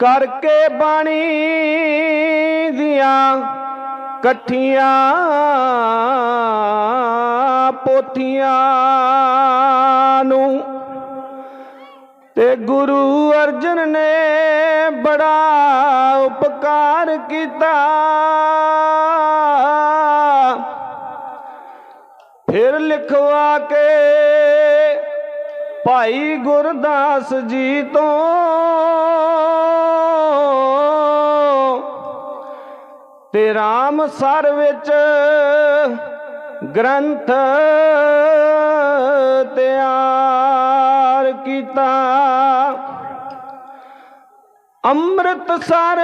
ਕਰਕੇ ਬਾਣੀ ਦੀਆਂ ਇਕੱਠੀਆਂ ਪੋਥੀਆਂ ਨੂੰ ਤੇ ਗੁਰੂ ਅਰਜਨ ਨੇ ਬੜਾ ਉਪਕਾਰ ਕੀਤਾ। ਫਿਰ ਲਿਖਵਾ ਕੇ ਭਾਈ ਗੁਰਦਾਸ ਜੀ ਤੋਂ ਤੇ ਰਾਮ ਸਰ ਵਿੱਚ ਗ੍ਰੰਥ ਤਿਆਰ ਕੀਤਾ। ਅੰਮ੍ਰਿਤਸਰ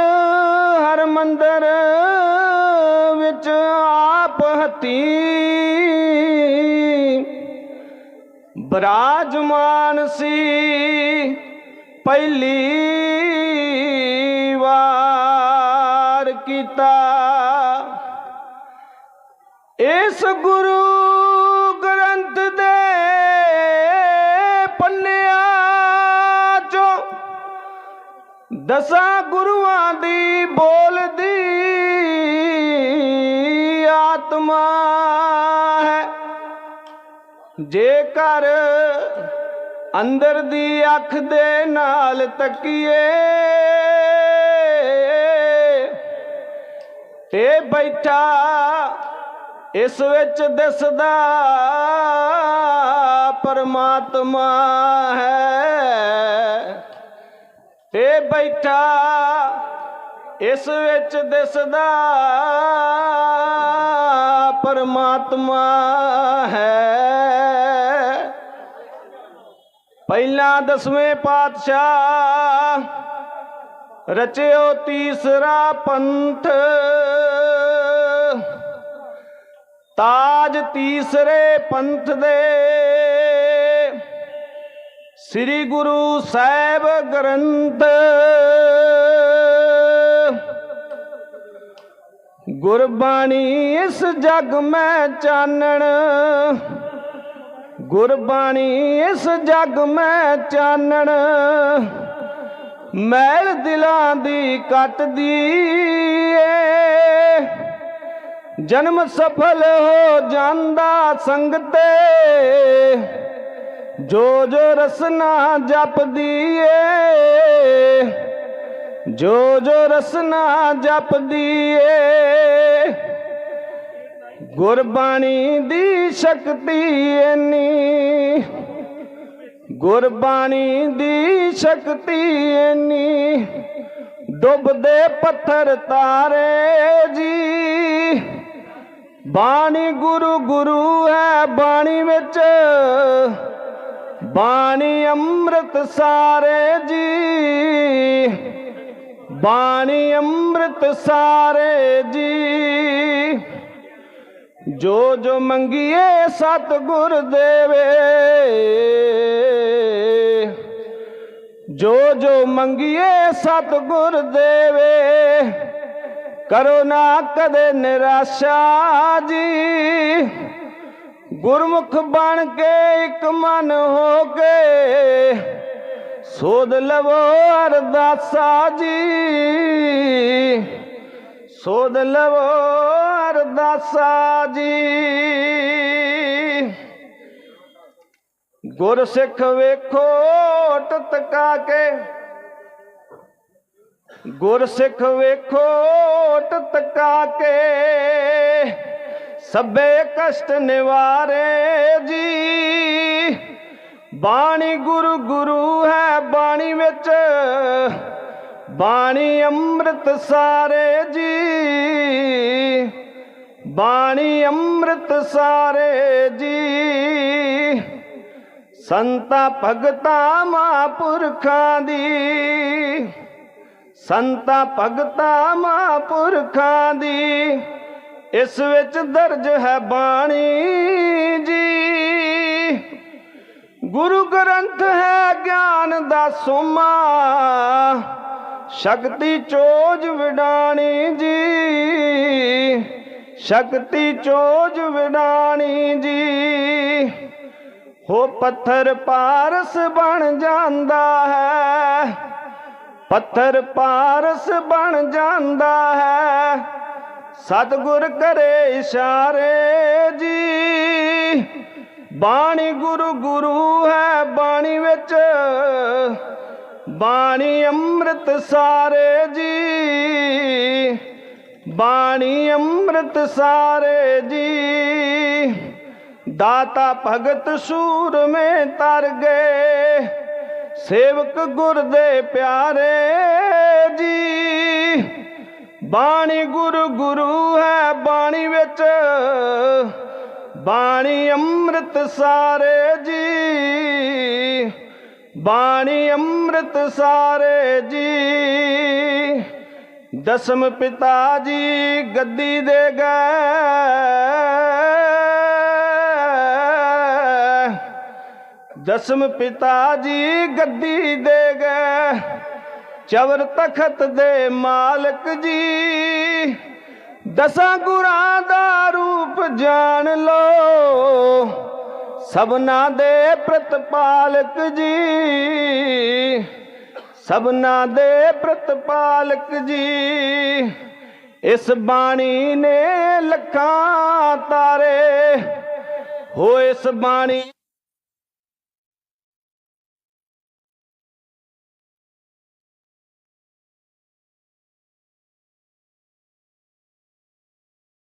ਹਰ ਮੰਦਰ ਵਿੱਚ ਆਪ ਹਤੀ ਬਰਾਜਮਾਨ ਸੀ ਪਹਿਲੀ ਵਾਰ ਕੀਤਾ। ਇਸ ਗੁਰੂ ਗ੍ਰੰਥ ਦੇ ਪੰਨਿਆਂ ਚੋਂ ਦਸਾਂ ਗੁਰੂਆਂ ਦੀ ਬੋਲਦੀ ਆਤਮਾ ਜੇਕਰ ਅੰਦਰ ਦੀ ਅੱਖ ਦੇ ਨਾਲ ਤੱਕੀਏ ਤੇ ਬੈਠਾ ਇਸ ਵਿੱਚ ਦਿਸਦਾ ਪਰਮਾਤਮਾ ਹੈ। ਤੇ ਬੈਠਾ ਇਸ ਵਿੱਚ ਦਿਸਦਾ ਪਰਮਾਤਮਾ ਹੈ। ਪਹਿਲਾ ਦਸਵੇਂ ਪਾਤਸ਼ਾਹ, ਰਚਿਓ ਤੀਸਰਾ ਪੰਥ। ਤਾਜ ਤੀਸਰੇ ਪੰਥ ਦੇ ਸ੍ਰੀ ਗੁਰੂ ਸਾਹਿਬ ਗ੍ਰੰਥ। ਗੁਰਬਾਣੀ ਇਸ ਜਗ ਮੈਂ ਚਾਨਣ। ਗੁਰਬਾਣੀ ਇਸ ਜਗ ਮੈਂ ਚਾਨਣ। ਮੈਲ ਦਿਲਾਂ ਦੀ ਕੱਟਦੀ ਏ ਜਨਮ ਸਫਲ ਹੋ ਜਾਂਦਾ ਸੰਗਤੇ। ਜੋ ਜੋ ਰਸਨਾ ਜਪਦੀ ਏ ਜੋ ਜੋ ਰਸਨਾ ਜਪਦੀ ਏ ਗੁਰਬਾਣੀ ਦੀ ਸ਼ਕਤੀ ਇੰਨੀ। ਗੁਰਬਾਣੀ ਦੀ ਸ਼ਕਤੀ ਇੰਨੀ। ਡੁੱਬਦੇ ਪੱਥਰ ਤਾਰੇ ਜੀ। ਬਾਣੀ ਗੁਰੂ ਗੁਰੂ ਹੈ ਬਾਣੀ ਵਿੱਚ। ਬਾਣੀ ਅੰਮ੍ਰਿਤ ਸਾਰੇ ਜੀ। ਬਾਣੀ ਅੰਮ੍ਰਿਤ ਸਾਰੇ ਜੀ। ਜੋ ਜੋ ਮੰਗੀਏ ਸਤਿਗੁਰ ਦੇਵੇ। ਜੋ ਜੋ ਮੰਗੀਏ ਸਤਿਗੁਰ ਦੇਵੇ। ਕਰੋ ਨਾ ਕਦੇ ਨਿਰਾਸ਼ਾ ਜੀ। ਗੁਰਮੁਖ ਬਣ ਕੇ ਇੱਕ ਮਨ ਹੋ ਕੇ ਸੋਧ ਲਵੋ ਅਰਦਾਸਾ ਜੀ। ਸੋਧ ਲਵੋ ਅਰਦਾਸਾ ਜੀ। ਗੁਰ ਸਿੱਖ ਵੇਖੋ ਟਤਕਾ ਕੇ। ਗੁਰ ਸਿੱਖ ਵੇਖੋ ਟਤਕਾ ਕੇ। ਸਭੇ ਕਸ਼ਟ ਨਿਵਾਰੇ ਜੀ। ਬਾਣੀ ਗੁਰੂ ਗੁਰੂ ਹੈ ਬਾਣੀ ਵਿੱਚ। ਬਾਣੀ ਅੰਮ੍ਰਿਤ ਸਾਰੇ ਜੀ। ਬਾਣੀ ਅੰਮ੍ਰਿਤ ਸਾਰੇ ਜੀ। ਸੰਤਾ ਭਗਤਾ ਮਹਾਂਪੁਰਖਾਂ ਦੀ। ਸੰਤਾ ਭਗਤਾ ਮਹਾਂਪੁਰਖਾਂ ਦੀ। ਇਸ ਵਿੱਚ ਦਰਜ ਹੈ ਬਾਣੀ ਜੀ। ਗੁਰੂ ਗ੍ਰੰਥ ਹੈ ਗਿਆਨ ਦਾ ਸੋਮਾ। ਸ਼ਕਤੀ ਚੋਜ ਵਿਡਾਣੀ ਜੀ। ਸ਼ਕਤੀ ਚੋਜ ਵਿਡਾਣੀ ਜੀ। ਹੋ ਪੱਥਰ ਪਾਰਸ ਬਣ ਜਾਂਦਾ ਹੈ। ਪੱਥਰ ਪਾਰਸ ਬਣ ਜਾਂਦਾ ਹੈ। ਸਤਿਗੁਰ ਕਰੇ ਇਸ਼ਾਰੇ ਜੀ। ਬਾਣੀ ਗੁਰੂ ਗੁਰੂ ਹੈ ਬਾਣੀ ਵਿੱਚ। ਬਾਣੀ ਅੰਮ੍ਰਿਤ ਸਾਰੇ ਜੀ। ਬਾਣੀ ਅੰਮ੍ਰਿਤ ਸਾਰੇ ਜੀ। ਦਾਤਾ ਭਗਤ ਸੂਰ ਸੂਰਮੇ ਤਰ ਗਏ। ਸੇਵਕ ਗੁਰ ਦੇ ਪਿਆਰੇ ਜੀ। ਬਾਣੀ ਗੁਰੂ ਗੁਰੂ ਹੈ ਬਾਣੀ ਵਿੱਚ। ਬਾਣੀ ਅੰਮ੍ਰਿਤ ਸਾਰੇ ਜੀ। ਬਾਣੀ ਅੰਮ੍ਰਿਤ ਸਾਰੇ ਜੀ। ਦਸਮ ਪਿਤਾ ਜੀ ਗੱਦੀ ਦੇ ਗਏ ਦਸਮ ਪਿਤਾ ਜੀ ਗੱਦੀ ਦੇ ਗਏ ਚਵਰ ਤਖਤ ਦੇ ਮਾਲਕ ਜੀ। ਦਸਾਂ ਗੁਰਾਂ ਦਾ ਰੂਪ ਜਾਣ ਲੋ। ਸਭਨਾ ਦੇ ਪ੍ਰਤਪਾਲਕ ਜੀ। ਸਭਨਾ ਦੇ ਪ੍ਰਤਪਾਲਕ ਜੀ ਇਸ ਬਾਣੀ ਨੇ ਲੱਖਾਂ ਤਾਰੇ ਹੋ ਇਸ ਬਾਣੀ